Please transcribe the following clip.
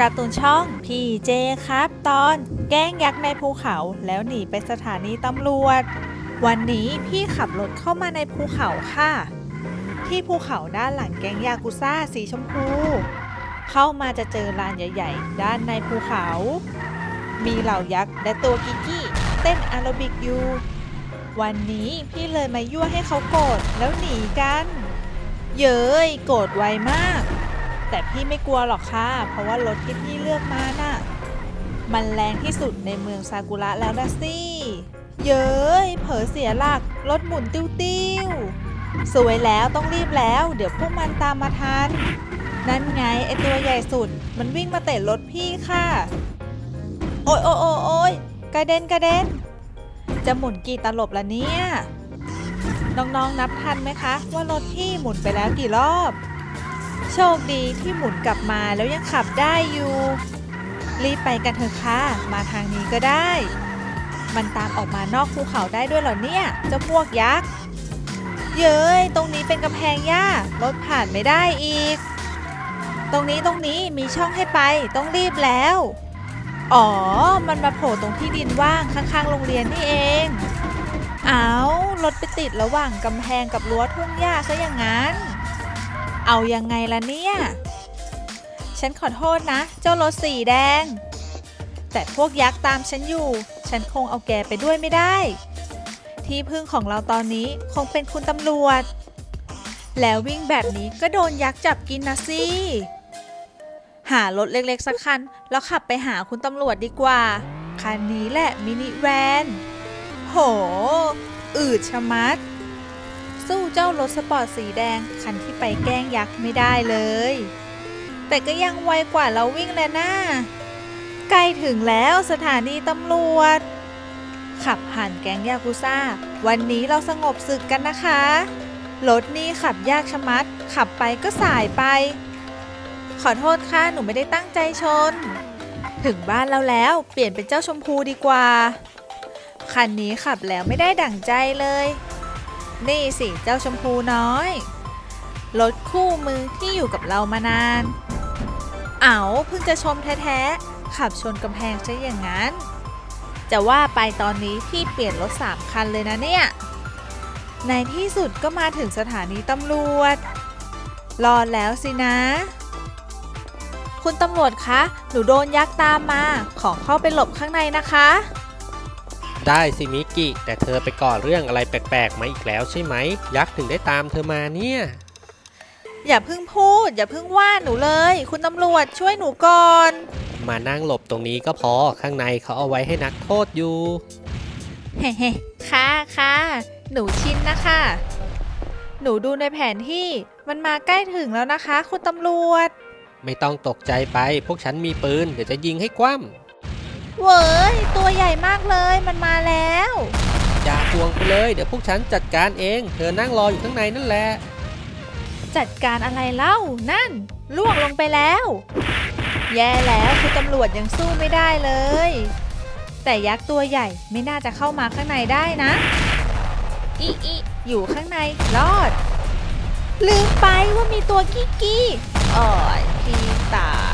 การ์ตูนช่องพีเจครับตอนแกล้งยักษ์ในภูเขาแล้วหนีไปสถานีตำรวจ วันนี้พี่ขับรถเข้ามาในภูเขาค่ะ ที่ภูเขาด้านหลังแกงยากุซ่าสีชมพู เข้ามาจะเจอลานใหญ่ ๆ ด้านในภูเขา มีเหล่ายักษ์และตัวกิกกี้เต้นอารบิกอยู่ วันนี้พี่เลยมายั่วให้เขาโกรธแล้วหนีกัน เย้ยโกรธไวมาก แต่พี่ไม่กลัวหรอกค่ะ เพราะว่ารถที่พี่เลือกมาน่ะ มันแรงที่สุดในเมืองซากุระแล้วนะสิเย้ยเผลอเสียหลักรถหมุนติ้วติ้วๆสวยแล้วต้องรีบแล้ว เดี๋ยวพวกมันตามมาทัน นั่นไงไอตัวใหญ่สุด มันวิ่งมาเตะรถพี่ค่ะ โอ๊ยโอ๊ยโอ๊ยอยกระเด็นกระเด็น จะหมุนกี่ตลบละเนี่ย น้องๆนับทันไหมคะ ว่ารถพี่หมุนไปแล้วกี่รอบ โชคดีที่หมุนกลับมาแล้วยังขับได้อยู่ รีบไปกันเถอะค่ะ มาทางนี้ก็ได้ มันตามออกมานอกภูเขาได้ด้วยเหรอเนี่ย เจ้าพวกยักษ์ เย้ย ตรงนี้เป็นกำแพงหญ้ารถผ่านไม่ได้อีก ตรงนี้ตรงนี้มีช่องให้ไป ต้องรีบแล้ว อ๋อ มันมาโผล่ตรงที่ดินว่างข้างๆ โรงเรียนนี่เองเอารถไปติดระหว่างกำแพงกับรั้วทุ่งหญ้าซะอย่างนั้น เอายังไงล่ะเนี่ย ฉันขอโทษนะ เจ้ารถสีแดง แต่พวกยักษ์ตามฉันอยู่ ฉันคงเอาแกไปด้วยไม่ได้ ที่พึ่งของเราตอนนี้คงเป็นคุณตำรวจ แล้ววิ่งแบบนี้ก็โดนยักษ์จับกินนะสิหารถเล็กๆสักคัน แล้วขับไปหาคุณตำรวจดีกว่า คันนี้แหละมินิแวน โห อืดชะมัด สู้เจ้ารถสปอร์ตสีแดงคันที่ไปแกล้งยักษ์ไม่ได้เลย แต่ก็ยังไวกว่าเราวิ่งแล้วนะใกล้ถึงแล้วสถานีตำรวจ ขับผ่านแก๊งยากุซ่า วันนี้เราสงบศึกกันนะคะ รถนี่ขับยากชะมัด ขับไปก็สายไป ขอโทษค่ะ หนูไม่ได้ตั้งใจชน ถึงบ้านเราแล้ว เปลี่ยนเป็นเจ้าชมพูดีกว่า คันนี้ขับแล้วไม่ได้ดั่งใจเลย นี่สิเจ้าชมพูน้อย รถคู่มือที่อยู่กับเรามานาน เอาเพิ่งจะชมแท้ๆ ขับชนกำแพงซะอย่างนั้น จะว่าไปตอนนี้พี่เปลี่ยนรถสามคันเลยนะเนี่ย ในที่สุดก็มาถึงสถานีตำรวจ รอแล้วสินะ คุณตำรวจคะ หนูโดนยักษ์ตามมา ขอเข้าไปหลบข้างในนะคะ ได้สิมิกกี้แต่เธอไปก่อเรื่องอะไรแปลกๆมาอีกแล้วใช่ไหม ยักษ์ถึงได้ตามเธอมาเนี่ย อย่าเพิ่งพูด อย่าเพิ่งว่าหนูเลย คุณตำรวจช่วยหนูก่อน มานั่งหลบตรงนี้ก็พอข้างในเขาเอาไว้ให้นักโทษอยู่ เฮ้เฮ้ค่ะค่ะ หนูชินนะคะ หนูดูในแผนที่มันมาใกล้ถึงแล้วนะคะ คุณตำรวจ ไม่ต้องตกใจไป พวกฉันมีปืน เดี๋ยวจะยิงให้คว่เว้ย ตัวใหญ่มากเลย มันมาแล้วำอย่าห่วงไปเลย เดี๋ยวพวกฉันจัดการเอง เธอนั่งรออยู่ข้างในนั่นแหละ จัดการอะไรเล่า นั่นล่วงลงไปแล้ว แย่แล้วคุณตำรวจยังสู้ไม่ได้เลย แต่ยักษ์ตัวใหญ่ไม่น่าจะเข้ามาข้างในได้นะ อีอีอยู่ข้างในรอด ลืมไปว่ามีตัวกี้กี้อ่อยพี่ตาย